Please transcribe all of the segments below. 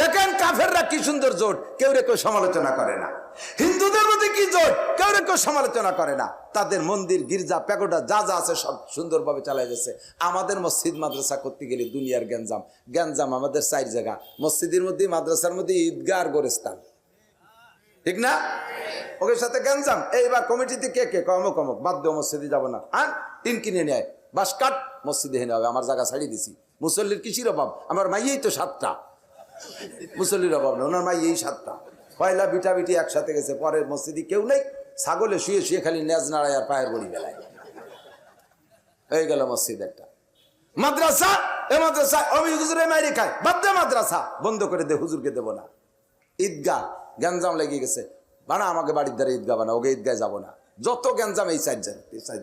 দেখেন কাফেররা কি সুন্দর জোট, কেউ রে কেউ সমালোচনা করে না। হিন্দুদের মধ্যে কি জোট, কেউ রে কেউ সমালোচনা করে না। তাদের মন্দির, গির্জা প্যাকোটা যা যা আছে সব সুন্দরভাবে চালাই যাচ্ছে আমাদের মসজিদ, মাদ্রাসা করতে গেলে দুনিয়ার গ্যাঞ্জাম। গ্যাঞ্জাম আমাদের চার জায়গা। মসজিদের মধ্যে, মাদ্রাসার মধ্যে ঈদগাহ আর গোরস্থান। ঠিক না? ওকে সাথে গ্যাঞ্জাম। এইবার কমিটিতে কে কে? কমক বাদ দেও, মসজিদে যাব না। হ্যাঁ টিন কিনে নেয় বাস কাট, মসজিদে হেনে হবে। আমার জায়গা ছাড়িয়ে দিছি। মুসল্লির কিসির অভাব? আমার মাইয়েই তো সাতটা। মুসল্লির অভাব না ওনার মাই এই সাতটা। পয়লা বিটা বিটি একসাথে গেছে, পরের মসজিদে কেউ নেই। ছাগলে শুয়ে শুয়ে খালি নেজ নাড়ায় আর পায়ের বড়ি বেলায়। হয়ে গেল মসজিদ একটা। মাদ্রাসা? এ মাদ্রাসা? আমি হুজুরে মাইরে খাই মাদ্রাসা। বন্ধ করে দে, হুজুরকে দেবো না। ঈদগাহ গ্যাঞ্জাম লেগে গেছে। বানা, আমাকে বাড়ির দ্বারা ঈদগাহ বানা, ওকে ঈদগায় যাব না। যত গ্যাঞ্জাম এই সাইড যায় সাইড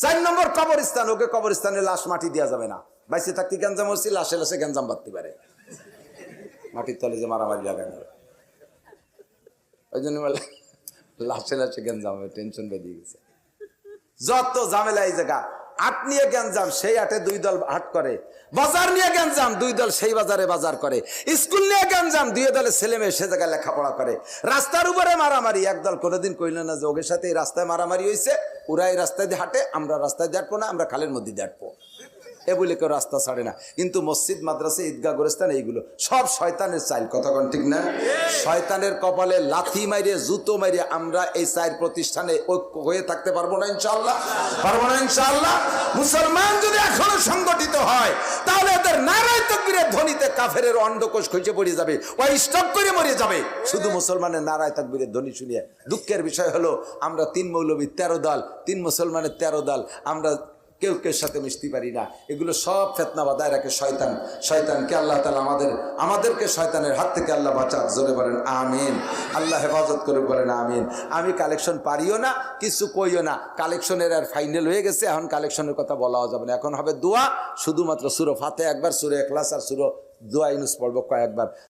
চার নম্বর কবরস্থান, ওকে কবরস্থানে লাশ মাটি দেওয়া যাবে না। বাইসে থাকতে গ্যাঞ্জাম হচ্ছে লাশে লাশে গ্যাঞ্জাম বাঁধতে পারে। মাটির তলে যে মারামারি লাগানো ওই জন্য লাশে লাশে গ্যাঞ্জাম টেনশন বেরিয়ে গেছে। যত ঝামেলা এই জায়গা, আট নিয়ে গ্যাঞ্জাম, সেই আটে দুই দল হাট করে। বাজার নিয়ে গ্যাঞ্জাম, দুই দল সেই বাজারে বাজার করে। স্কুল নিয়ে গ্যাঞ্জাম, দুই দলে ছেলে মেয়ে সে জায়গায় লেখাপড়া করে। রাস্তার উপরে মারামারি, একদল কোনোদিন কইল না যে ওদের সাথে এই রাস্তায় মারামারি হয়েছে ওরা এই রাস্তায় দিয়ে হাঁটে, আমরা রাস্তায় দিয়ে হাঁটবো না, আমরা খালের মধ্যে দিয়ে হাঁটবো। এ বলে কেউ রাস্তা ছাড়ে না। কিন্তু মসজিদ, মাদ্রাসা, ঈদগাহ, গোরস্থান, এইগুলো সব শয়তানের চাইল কতক্ষণ ঠিক না? শয়তানের কপালে লাথি মাইরে, জুতো মাইরে আমরা এই চাইল প্রতিষ্ঠানে ঐক্য হয়ে থাকতে পারব না ইনশাল্লাহ পারব না ইনশাল্লাহ মুসলমান যদি এখনও সংগঠিত হয়, তাহলে এদের নারায় তকবীরের ধ্বনিতে কাফের অন্ডকোষ খসে পড়ে যাবে ওই স্টপ করে মরে যাবে। শুধু মুসলমানের নারায় তকবীরের ধ্বনি শুনিয়ে, দুঃখের বিষয় হলো, আমরা তিন মৌলবী তেরো দল, তিন মুসলমানের তেরো দল, আমরা কেউ কেউ সাথে মিশতে পারি না। এগুলো সব ফেতনা বাদায় রাখে শয়তান। শয়তানকে আল্লাহ তালা আমাদের আমাদেরকে শয়তানের হাত থেকে আল্লাহ বাঁচাক, জোরে বলেন, আমিন। আল্লাহ হেফাজত করে বলেন, আমিন। আমি কালেকশন পারিও না, কিছু কইও না। কালেকশনের আর ফাইনাল হয়ে গেছে, এখন কালেকশনের কথা বলাও যাবে না। এখন হবে দোয়া, শুধুমাত্র সুরো ফাতে একবার, সুরো এখলাস আর সুরো দোয়া ইনুস পড়ব কয়েকবার।